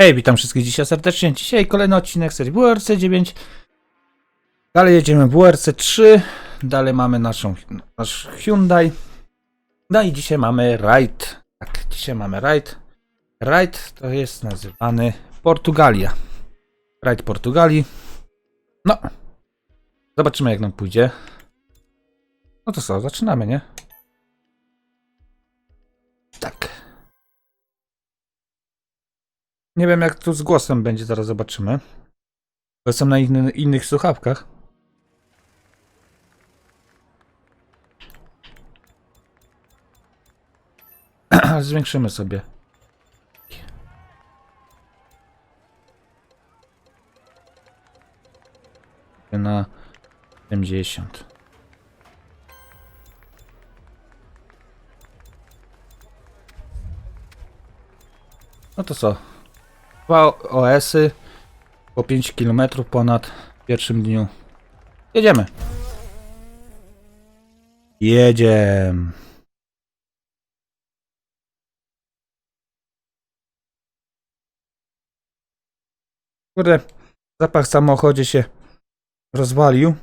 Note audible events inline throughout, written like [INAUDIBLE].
Hej, witam wszystkich dzisiaj serdecznie. Dzisiaj kolejny odcinek serii WRC 9. Dalej jedziemy WRC 3. Dalej mamy naszą, nasz Hyundai. No i dzisiaj mamy rajd. Tak, dzisiaj mamy rajd. Rajd to jest nazywany Portugalia. Rajd Portugalii. No. Zobaczymy jak nam pójdzie. No to co, zaczynamy, nie? Nie wiem jak tu z głosem będzie, zaraz zobaczymy. Jestem na inny, innych słuchawkach. [CLEARS THROAT] Zwiększymy sobie. Na 70. No to co? Dwa OS-y po 5 km ponad w pierwszym dniu. Jedziemy. Jedziemy. Kurde, zapach w samochodzie się rozwalił.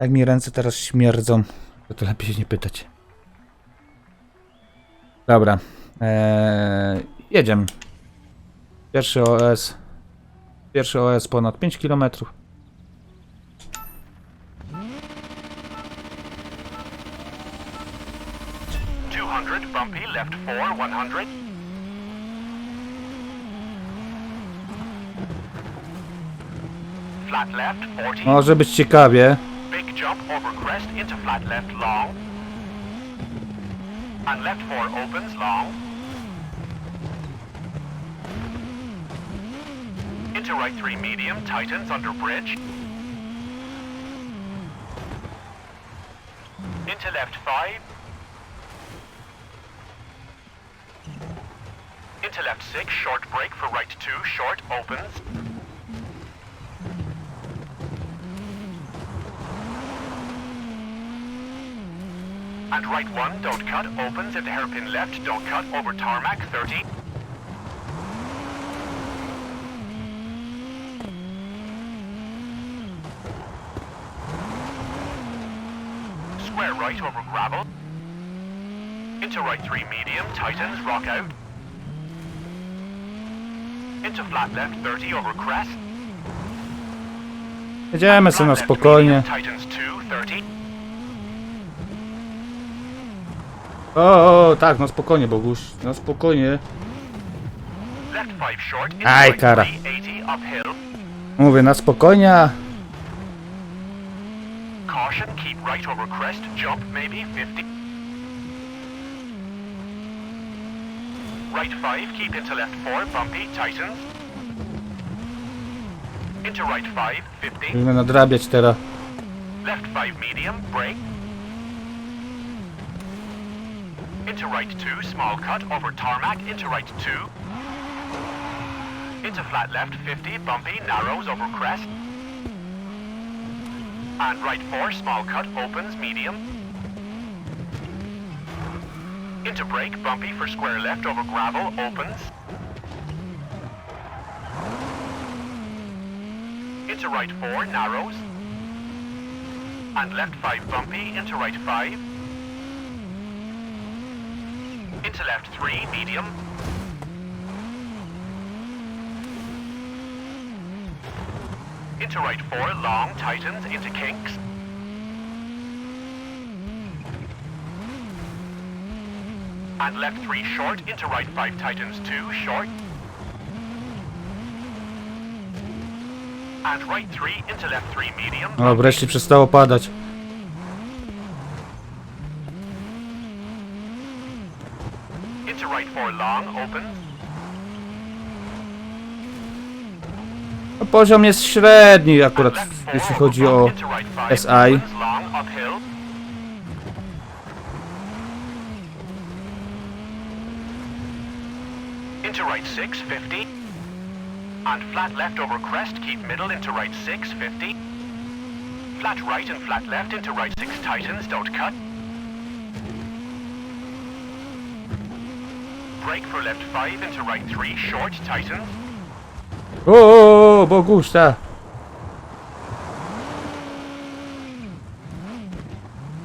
Jak mi ręce teraz śmierdzą, to, to lepiej się nie pytać. Dobra. Eee, jedziemy. Pierwszy OS. Pierwszy OS ponad 5 km. Bumpy, left. Flat left. Może być ciekawie. Big jump over crest into flat left long. And left four opens long. Into right three medium, Titans under bridge. Into left five. Into left six, short break for right two, short opens. And right one, don't cut, opens into hairpin left, don't cut, over tarmac, 30. right over gravel. Into right three medium, tightens, rock out. Into flat left 30 over crest. Jedziemy sobie na spokojnie. medium, Tightens 2, 30. O, o, tak, na spokojnie, Boguś. Na spokojnie. Left 5 short. Into Aj, kara. 380 uphill. Mówię, na spokojnie. Caution, keep right over crest, jump maybe 50. Right 5, keep into left 4, bumpy, tightens. Into right 5, 50. Musimy nadrabiać teraz. Left 5, medium, brake. Into right 2, small cut, over tarmac, into right 2. Into flat left 50, bumpy, narrows over crest. And right 4, small cut, opens, medium. Into brake, bumpy for square left over gravel, opens. Into right 4, narrows. And left 5 bumpy, into right 5. Into left 3, medium. Into right 4, long, tightens, into kinks. And left 3, short, into right 5, tightens 2, short. And right 3, into left 3, medium. O, wreszcie przestało padać. Into right 4, long, opens. Poziom jest średni akurat, jeśli chodzi o SI. Into right 6, 50. And flat left over crest, keep middle into right 6, 50. Flat right and flat left into right 6 tightens, don't cut. Brake for left 5 into right 3, short tightens. O, o, o Boguś, ta.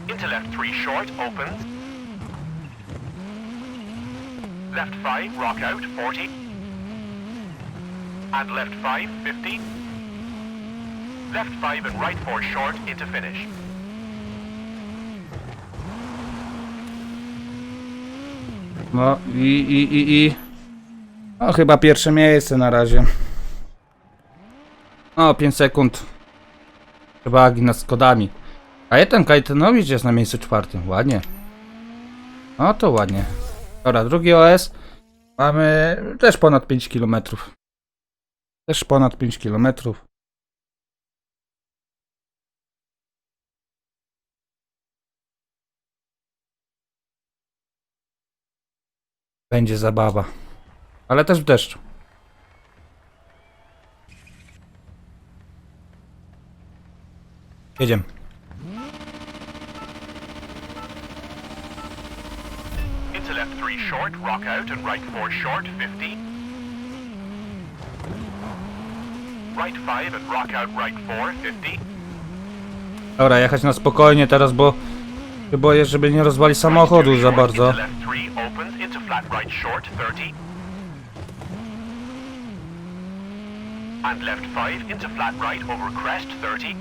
Into left 3 short, opens. Left 5, rock out, 40. And left 5, 50. Left 5 and right 4 short into finish. No i, i, i, i. No chyba pierwsze miejsce na razie. O, 5 sekund. Przewagi nad Skodami. A jeden Kajtenowicz jest na miejscu czwartym. Ładnie. No to ładnie. Dobra, drugi OS. Mamy też ponad 5 km. Też ponad 5 km. Będzie zabawa. Ale też w deszczu. Jedziemy. Into left 3 short, rock out and right 4 short, 50. Right 5 and rock out right 4, 50. Dobra, jechać na spokojnie teraz, bo się boję, żeby nie rozwalić samochodu za bardzo. Into left 3 opens into flat right short 30. And left 5 into flat right over crest 30.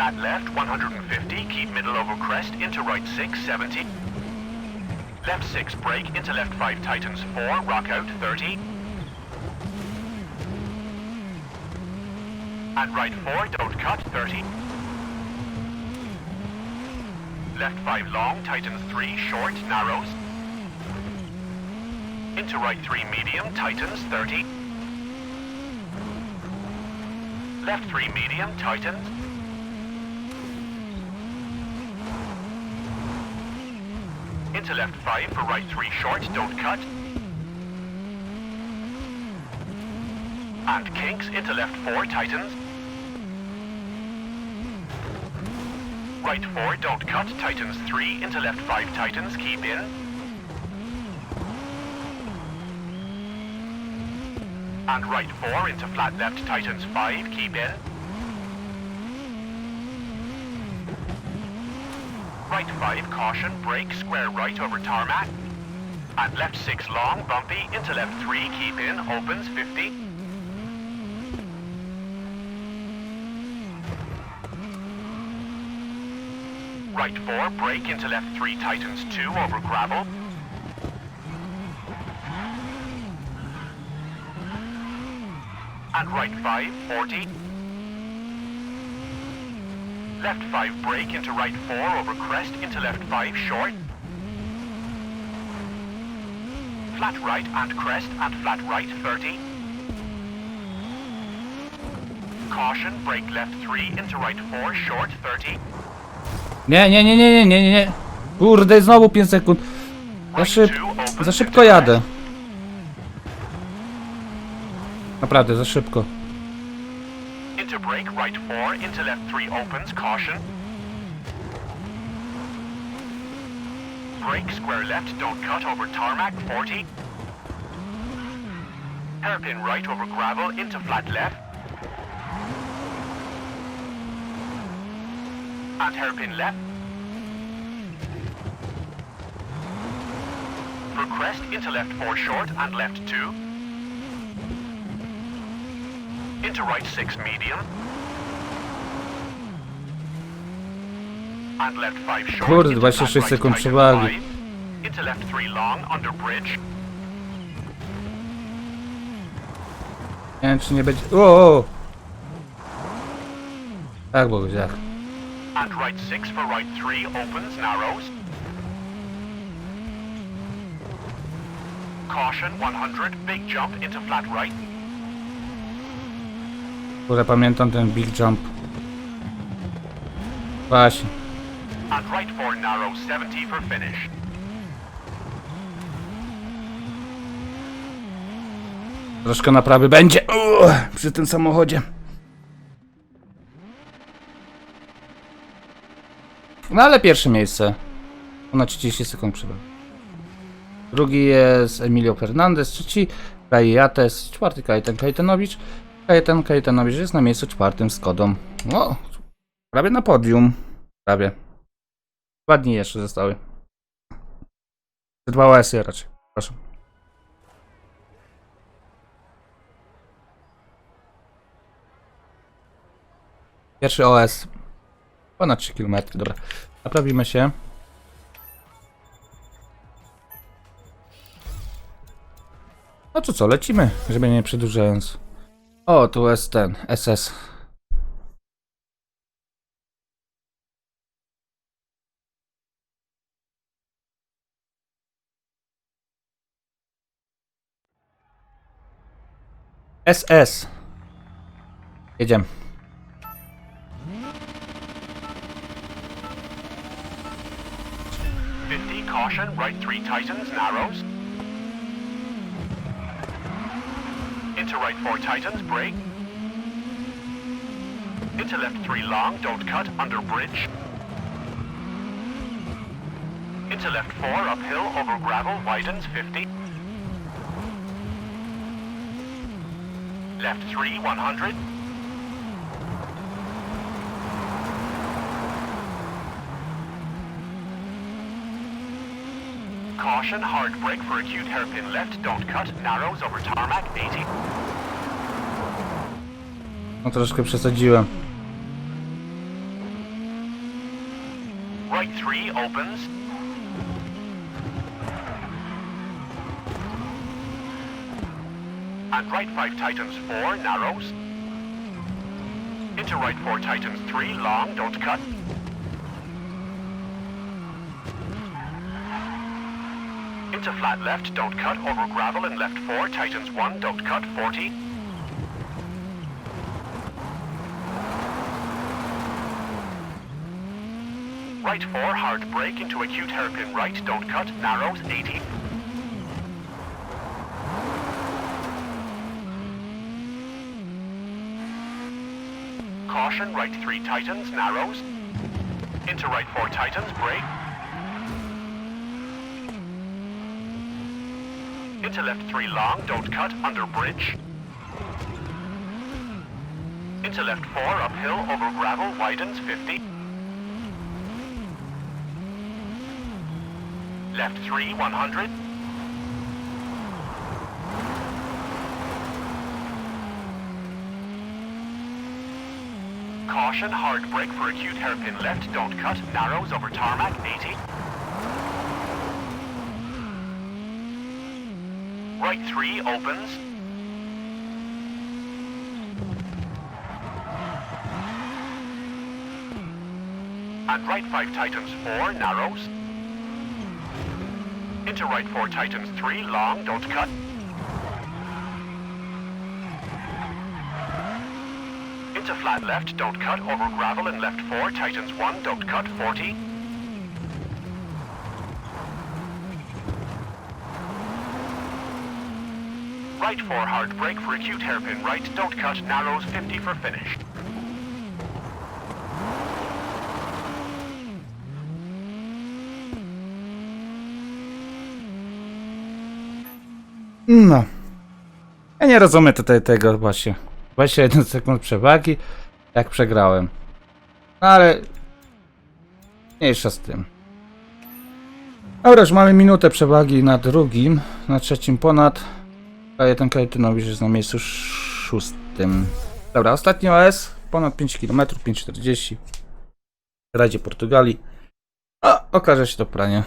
Flat left 150, keep middle over crest into right 6 70. Left 6 brake into left 5 Titans 4, rock out 30. And right 4 don't cut 30. Left 5 long, Titans 3, short, narrows. Into right 3 medium, Titans 30. Left 3 medium, tightens. Into left 5 for right 3 short, don't cut. And kinks into left 4, tightens. Right 4, don't cut, tightens 3, into left 5, tightens, keep in. And right 4, into flat left, tightens 5, keep in. Right 5, caution, brake, square right over tarmac. And left 6 long, bumpy, into left 3, keep in, opens 50. Right 4, brake into left 3, tightens 2 over gravel. And right 5, 40. Left 5, brake into right 4 over crest into left 5, short. Flat right and crest and flat right 30. Caution, brake left 3 into right 4, short 30. Nie, nie, nie, nie, nie, nie, nie, nie. Kurde, znowu 5 sekund. Za, szyb... za szybko jadę. Naprawdę, za szybko. Brake, right 4, into left 3 opens, caution. Brake, square left, don't cut over tarmac, 40. Hairpin right over gravel, into flat left. And hairpin left. Crest, into left 4 short and left 2. Into right 6 medium. And left 5 short. Kurde, into 26 flat right sekund przewagi. five. Into left 3 long under bridge. Nie wiem, czy nie będzie... O, o. Tak, Boguś, tak. And right 6 for right 3 opens, narrows. Caution 100, big jump into flat right. Kurde, pamiętam ten big jump. Właśnie. And right 4 narrow 70 for finish. Troszkę naprawy będzie Uuu, przy tym samochodzie. No ale pierwsze miejsce. Ponad 30 sekund przewagi. Drugi jest Emilio Fernandez, trzeci Kajates, czwarty Kajetan Kajetanowicz. Kajetan Kajetanowicz jest na miejscu czwartym z Kodą. O, prawie na podium. Prawie. Dwa dni jeszcze zostały. Dwa OS-y raczej. Proszę. Pierwszy OS. Ponad 3 km. Dobra. Naprawimy się. No to co, lecimy, żeby nie przedłużając. O, tu jest ten, SS. SS. Jedziemy. Fifty, caution, right three tightens, narrows. Into right four tightens, break. Into left three long, don't cut, under bridge. Into left four, uphill, over gravel, widens, 50. Left three, 100. Caution, hard brake for acute hairpin left, don't cut, narrows over tarmac, 80. No troszkę przesadziłem. Right three opens. And right five Titans four, narrows. Into right four Titans three, long, don't cut. Into flat left, don't cut, over gravel and left four, tightens one, don't cut, 40. Right four, hard break into acute hairpin right, don't cut, narrows, 80. Caution, right three tightens, narrows. Into right four tightens, brake. Into left three long, don't cut, under bridge. Into left four, uphill, over gravel, widens, 50. Left 3, 100. Caution, hard brake for acute hairpin left, don't cut, narrows over tarmac, 80. Right 3 opens. And right 5 tightens 4, narrows. Into right four tightens three, long, don't cut. Into flat left, don't cut, over gravel and left four, tightens one, don't cut, 40. Right hard brake for acute hairpin right, don't cut, narrows 50 for finish. No. Ja nie rozumiem tutaj tego właśnie. 21 sekund przewagi, jak przegrałem. No ale... Mniejsza z tym. Dobra, już mamy minutę przewagi na drugim, na trzecim ponad. A jeden Kajtynowicz jest na miejscu szóstym. Dobra, ostatni OS, ponad 5 km, 5,40. W Radzie Portugalii. A, okaże się to pranie.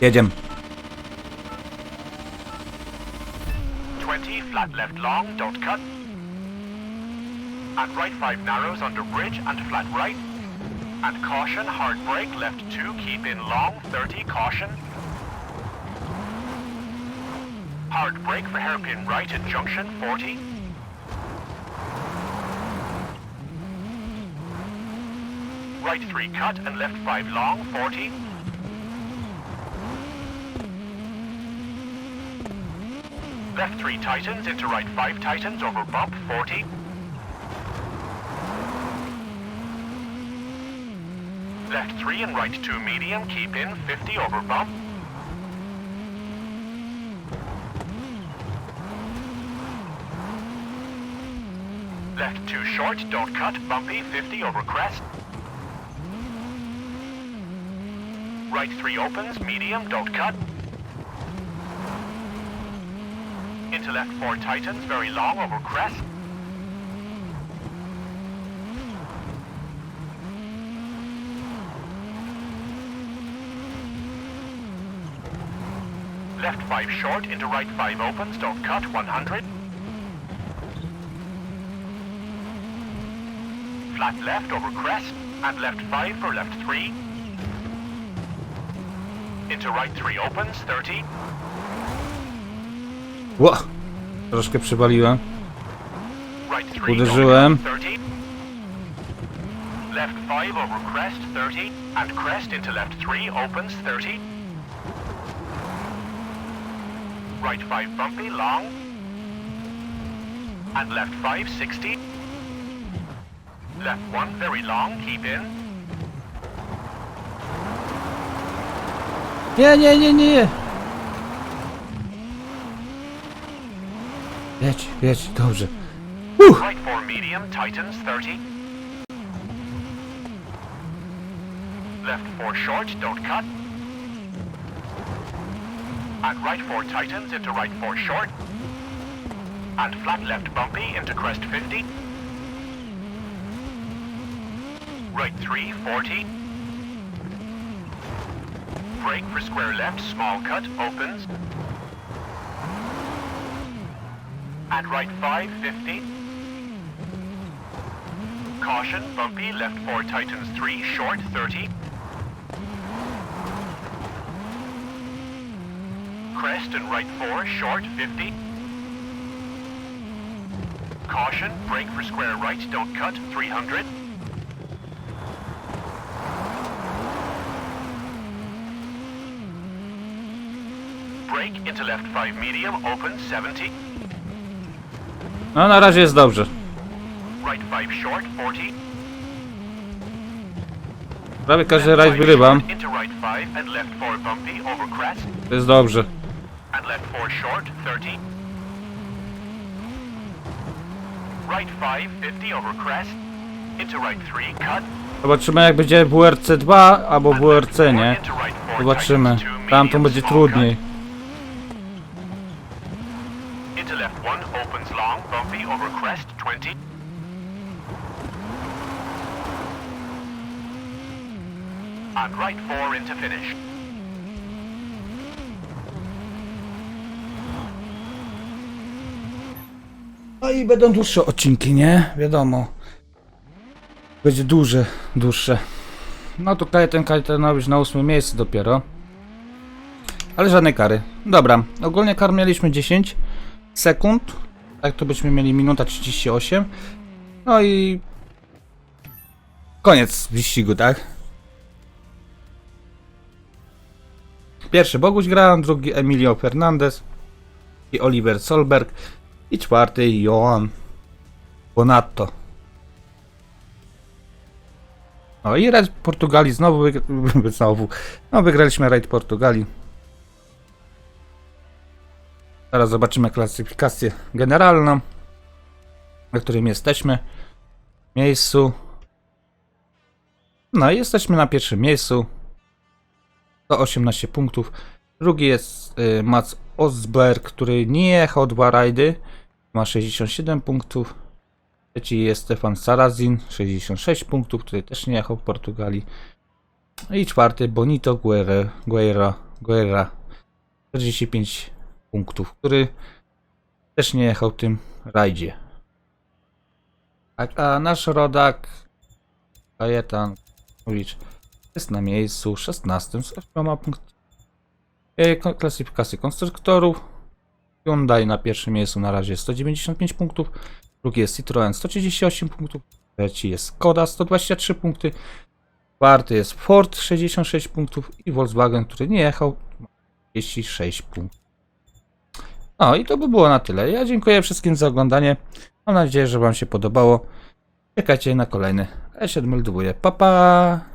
Jedziemy. Flat left long, don't cut. And right 5 narrows under bridge and flat right. And caution, hard brake, left 2, keep in long, 30, caution. Hard brake for hairpin right at junction, 40. Right 3 cut and left 5 long, 40. Left 3 Titans into right 5 Titans over bump 40. Left 3 and right 2 medium, keep in 50 over bump. Left 2 short, don't cut, bumpy 50 over crest. Right 3 opens, medium, don't cut. Into left 4 tightens, very long over crest. Left 5 short, into right 5 opens, don't cut, 100. Flat left over crest, and left 5 for left 3. Into right 3 opens, 30. Ło! Troszkę przywaliłem. Right 3 Uderzyłem. don't cut, 30. Left 5 over crest, 30. And crest into left 3 opens, 30. Right 5 bumpy, long. And left 5, 60. Left 1 very long, keep in. Nie, nie, nie, nie! Jedź, jedź, dobrze. Uff! Right 4 medium, Titans 30. Left 4 short, don't cut. And right 4 Titans into right 4 short. And flat left bumpy into crest 50. Right 3, 40. Brake for square left, small cut, opens. And right 5, 50. Caution, bumpy, left 4 Titans 3, short 30. Crest and right 4, short 50. Caution, brake for square right, don't cut, 300. Brake into left 5 medium, open 70. No na razie jest dobrze. Right 5 short, 40. Prawie każdy rajd wyrywam. short Into right 5 and left 4 bumpy over crest. To jest dobrze. And left 4 short, 30. Right 5, 50 over crest. Into right 3, cut. Zobaczymy jak będzie WRC 2 albo WRC, nie? into right 4 Zobaczymy. Tam to będzie trudniej. cut. Into left 1, opens long, bumpy over crest, 20. And 4 into finish. No i będą dłuższe odcinki, nie? Wiadomo. Będzie duże, dłuższe. No to ten Kajtanowic na ósmym miejscu dopiero. Ale żadnej kary. Dobra, ogólnie kar mieliśmy 10 sekund. Tak to byśmy mieli minuta 38. No i... Koniec wyścigu, tak? Pierwszy Boguś gra, drugi Emilio Fernandez i Oliver Solberg i czwarty Johan Bonatto. No i rajd Portugalii znowu, wyg- [LAUGHS] znowu. No wygraliśmy rajd Portugalii. Teraz zobaczymy klasyfikację generalną, na którym jesteśmy. Miejscu. No i jesteśmy na pierwszym miejscu. 118 punktów. Drugi jest y, Mats Osberg, który nie jechał dwa rajdy. Ma 67 punktów. Trzeci jest Stefan Sarazin, 66 punktów, który też nie jechał w Portugalii. I czwarty Bonito Guerra, Guerra, Guerra 45 punktów, który też nie jechał tym rajdzie. A, a nasz rodak Kajetan Kulicz jest na miejscu 16 z 8 punktami. E, Klasyfikacji konstruktorów. Hyundai na pierwszym miejscu na razie 195 punktów. Drugi jest Citroen 138 punktów. Trzeci jest Skoda 123 punkty. Czwarty jest Ford 66 punktów i Volkswagen, który nie jechał, ma 36 punktów. No i to by było na tyle. Ja dziękuję wszystkim za oglądanie. Mam nadzieję, że Wam się podobało. Czekajcie na kolejny. Ja się odmeldowuję. Pa, pa!